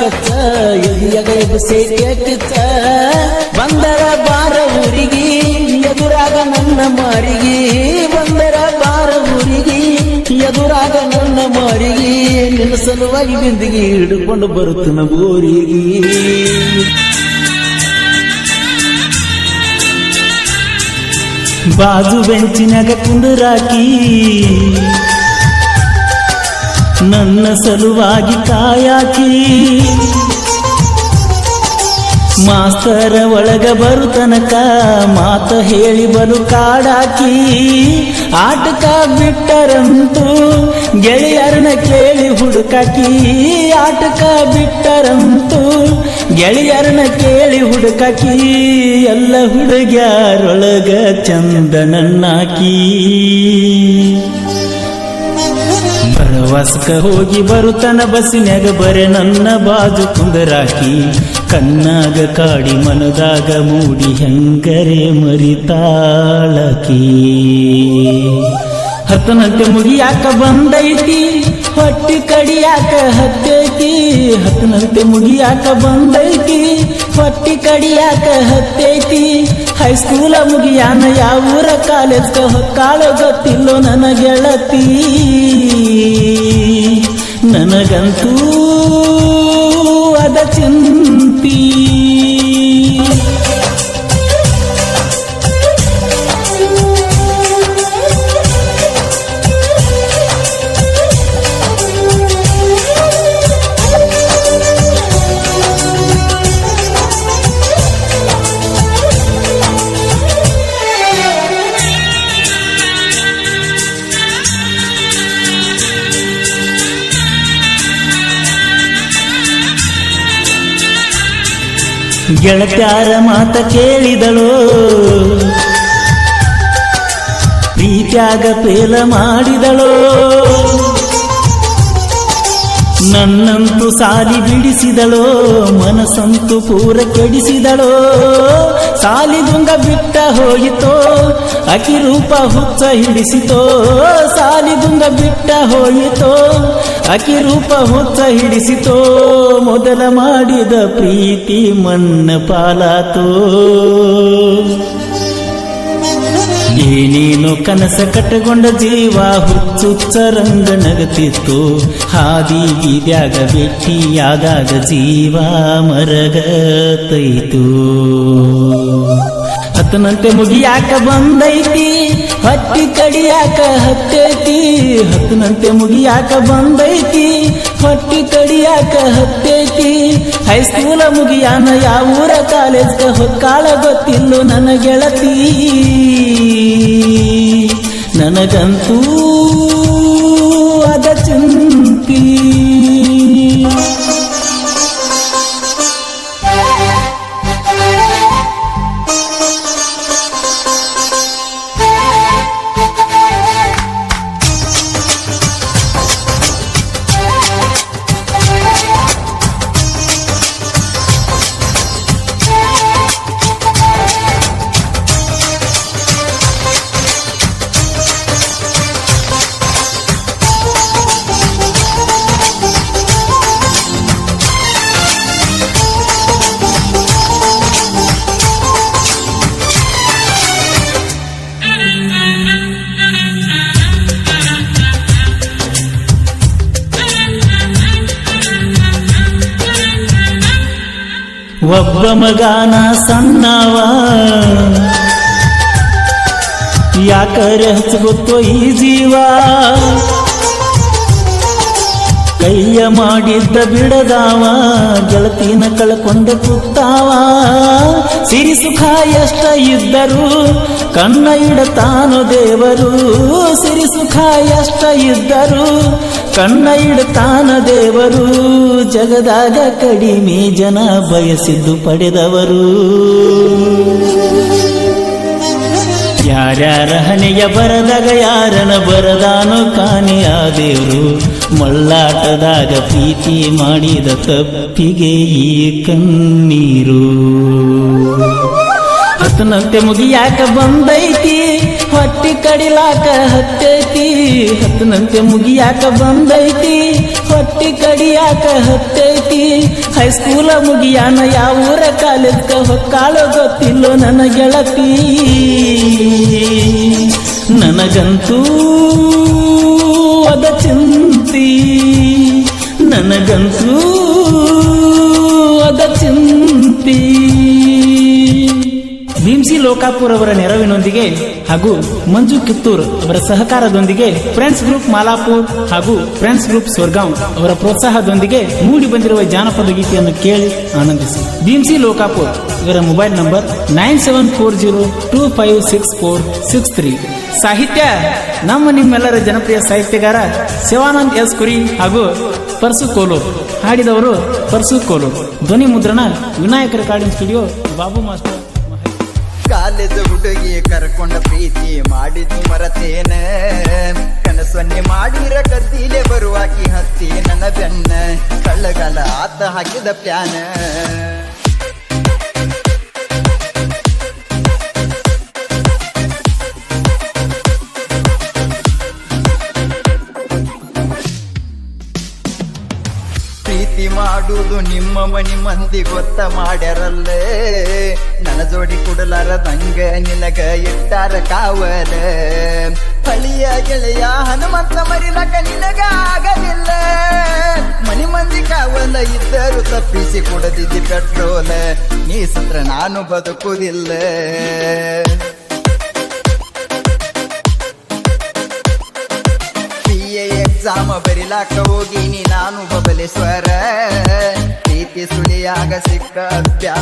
ಕಚ್ಚ ಎದಿಯಗ ಎಬಸೇಟಿಯ ಕಿಚ್ಚ ಬಂದರ ಬಾರ ಊರಿಗೆ, ಎದುರಾಗ ನನ್ನ ಮಾರಿಗೆ. ಬಂದರ ಬಾರ ಊರಿಗೆ, ಎದುರಾಗ ನನ್ನ ಮಾರಿಗೆ. ನಿನ್ನ ಸಲುವಾಗಿ ಬಿಂದಿಗೆ ಹಿಡ್ಕೊಂಡು ಬರುತ್ತನ ಬೋರಿಗೆ ಬಾಜು ಬೆಂಚಿನಾಗ ಕುಂದರಾಕಿ. ನನ್ನ ಸಲುವಾಗಿ ಕಾಯಾಕಿ. ಮಾಸ್ತರ ಒಳಗ ಬರುತನಕ ಮಾತ ಹೇಳಿ ಬರು ಕಾಡಾಕಿ. ಆಟಕ ಬಿಟ್ಟರಂತೂ ಗೆಳೆಯರನ್ನ ಕೇಳಿ ಹುಡುಕಾಕಿ. ಆಟಕ ಬಿಟ್ಟರಂತೂ ಗೆಳೆಯರನ್ನ ಕೇಳಿ ಹುಡುಕಾಕಿ. ಎಲ್ಲ ಹುಡುಗ್ಯಾರೊಳಗ ಚಂದನನ್ನಾಕಿ. ಪ್ರವಾಸಕ ಹೋಗಿ ಬರುತ್ತನ ಬಸ್ಸಿನ್ಯಾಗ ಬರೆ ನನ್ನ ಬಾಜು ಕುಂದರಾಕಿ, ಕಣ್ಣಾಗ ಕಾಡಿ ಮನದಾಗ ಮೂಡಿ ಹೆಂಗರೆ ಮರಿತಾಳಕಿ. ಹತ್ತನಂತೆ ಮುಗಿಯಾಕ ಬಂದೈತಿ, ಹೊಟ್ಟಿ ಕಡಿಯಾಕ ಹತ್ತೈತಿ. ಹತ್ತನಂತೆ ಮುಗಿಯಾಕ ಬಂದೈತಿ, ಹೊಟ್ಟಿ ಕಡಿಯಾಕ ಹತ್ತೈತಿ. ಹೈಸ್ಕೂಲ ಮುಗಿಯಾನ ಯಾವೂರ ಕಾಲೇಜ್ಗೆ ಹೊಕ್ಕಾಳ ಗೊತ್ತಿಲ್ಲೋ ನನ್ನ ಗೆಳತಿ. ನನಗಂತೂ ಗೆಳತ್ಯಾರ ಮಾತ ಕೇಳಿದಳು. ಪ್ರೀತ್ಯಾಗ ಪೇಲ ಮಾಡಿದಳು. ನನ್ನಂತೂ ಸಾಲಿ ಬಿಡಿಸಿದಳೋ, ಮನಸ್ಸಂತೂ ಪೂರ ಕೆಡಿಸಿದಳೋ. ಸಾಲಿದುಂಗ ಬಿಟ್ಟ ಹೋಯಿತೋ, ಅಕಿ ರೂಪ ಹುಚ್ಚ ಹಿಡಿಸಿತೋ. ಸಾಲಿದುಂಗ ಬಿಟ್ಟ ಹೋಯಿತೋ, ಅಕಿ ರೂಪ ಹುಚ್ಚ ಹಿಡಿಸಿತೋ. ಮೊದಲ ಮಾಡಿದ ಪ್ರೀತಿ ಮನ್ನ ಪಾಲಾತೋ. ಏನೇನು ಕನಸ ಕಟ್ಟಗೊಂಡ ಜೀವ ಹುಚ್ಚುಚ್ಚ ರಂಗ ನಗತಿತ್ತು. ಹಾದಿ ಬೀದ್ಯಾಗ ಭೇಟಿಯಾದಾಗ ಜೀವ ಮರಗತೈತು. ಹತ್ತನಂತೆ ಮುಗಿಯಾಕ ಬಂದೈತಿ, ಹತ್ತಿ ಕಡಿಯಾಕ ಹತ್ತೈತಿ. ಹತ್ತನಂತೆ ಮುಗಿಯಾಕ ಬಂದೈತಿ ಹೊಟ್ಟಿ ಕಡಿಯಾಕ ಹತ್ತೈತಿ? ಹೈಸ್ಕೂಲ ಮುಗಿಯಾನ ಯಾವೂರ ಕಾಲೇಜ್ಗೆ ಹೊಕ್ಕಾಳ ಗೊತ್ತಿಲ್ಲ ನನ್ನ ಗೆಳತಿ. ನನಗಂತೂ ಒಬ್ಬ ಮಗಾನ ಸಣ್ಣವ. ಯಾಕರೆ ಹಚ್ಚಗೊತ್ತೋ ಈ ಜೀವ? ಕೈಯ ಮಾಡಿದ್ದ ಬಿಡದಾವ, ಗೆಳತಿನ ಕಳ್ಕೊಂಡ ಕೂತಾವ. ಸಿರಿ ಸುಖ ಎಷ್ಟ ಇದ್ದರು ಕಣ್ಣ ಇಡತಾನು ದೇವರು. ಸಿರಿ ಸುಖ ಎಷ್ಟ ಇದ್ದರು ಕಣ್ಣ ಇಡತಾನ ದೇವರು, ಜಗದಾಗ ಕಡಿಮೆ ಜನ ಬಯಸಿದ್ದು ಪಡೆದವರು. ಯಾರ್ಯಾರ ಹಣೆಯ ಬರದಾಗ ಯಾರನ ಬರದಾನು ಕಾಣೆಯ ದೇವ್ರು, ಮಳ್ಳಾಟದಾಗ ಪ್ರೀತಿ ಮಾಡಿದ ತಪ್ಪಿಗೆ ಈ ಕಣ್ಣೀರು. ಹತ್ತನಂತೆ ಮುಗಿಯಾಕ ಬಂದೈತಿ ಕಡಿಲಾಕ ಹತ್ತೈತಿ, ಹತ್ತನಂತೆ ಮುಗಿಯಾಕ ಬಂದೈತಿ. ಹೊಟ್ಟಿ ಕಡಿಯಾಕ ಹತ್ತೈತಿ ಹೈಸ್ಕೂಲ ಮುಗಿಯಾನ ಯಾವ ಊರ, ಕಾಲೇಜ್ಕ ಹೊಕ್ಕಾಳೋ ಗೊತ್ತಿಲ್ಲೋ ನನ್ನ ಗೆಳತಿ. ನನಗಂತೂ ಅದ ಚಿಂತಿ, ನನಗಂತೂ ಅದ ಚಿಂತಿ. ಲೋಕಾಪುರ್ ಅವರ ನೆರವಿನೊಂದಿಗೆ ಹಾಗೂ ಮಂಜು ಕಿತ್ತೂರ್ ಅವರ ಸಹಕಾರದೊಂದಿಗೆ ಫ್ರೆಂಡ್ಸ್ ಗ್ರೂಪ್ ಮಾಲಾಪುರ್ ಹಾಗೂ ಫ್ರೆಂಡ್ಸ್ ಗ್ರೂಪ್ ಸ್ವರ್ಗಾಂ ಅವರ ಪ್ರೋತ್ಸಾಹದೊಂದಿಗೆ ಮೂಡಿ ಬಂದಿರುವ ಜಾನಪದ ಗೀತೆಯನ್ನು ಕೇಳಿ ಆನಂದಿಸಿ. ಭೀಮ್ಸಿ ಲೋಕಾಪುರ್ ಇವರ mobile number nine seven four zero two five six four six three. ಸಾಹಿತ್ಯ, ನಮ್ಮ ನಿಮ್ಮೆಲ್ಲರ ಜನಪ್ರಿಯ ಸಾಹಿತ್ಯಗಾರ ಶಿವಾನಂದ್ ಎಸ್ ಕುರಿ ಹಾಗೂ ಪರ್ಸು ಕೋಲು. ಹಾಡಿದವರು ಪರ್ಸು ಕೋಲು. ಧ್ವನಿ ಮುದ್ರಣ Vinayaka recording studio Babu master. College ಹುಡುಗಿ ಕರ್ಕೊಂಡ ಪ್ರೀತಿ ಮಾಡಿದ್ದು ಮರತೇನ. ಕನಸನ್ನೇ ಮಾಡಿರ ಕದ್ದಿಲೆ ಬರುವಾಕಿ ಹತ್ತಿ ನನ್ನ ಬೆನ್ನ. ಕಳ್ಳಗಾಲ ಆತ ಹಾಕಿದ ಪ್ಯಾನ. ಮಾಡುವುದು ನಿಮ್ಮ ಮನಿ ಮಂದಿ ಗೊತ್ತ ಮಾಡ್ಯಾರಲ್ಲೇ. ನನ್ನ ಜೋಡಿ ಕುಡಲಾರದಂಗ ನಿನಗ ಇಟ್ಟಾರ ಕಾವಲ. ಹಳಿಯ ಗೆಳೆಯ ಹನುಮಂತ ಮರಿನಕ ನಿನಗ ಆಗಲಿಲ್ಲ. ಮನಿ ಮಂದಿ ಕಾವಲ ಇದ್ದರು ತಪ್ಪಿಸಿ ಕೊಡದಿದ್ದಿ ಪೆಟ್ರೋಲ್. ನೀ ಸತ್ರ ನಾನು ಬದುಕುವುದಿಲ್ಲ ಎಕ್ಸಾಮ್ ಬರಿಲಾಕ ಹೋಗಿನಿ ನಾನು ಬಬಲೇಶ್ವರ ಪ್ರೀತಿ ಸುಳಿಯಾಗ ಸಿಕ್ಕ ಅಭ್ಯಾಸ.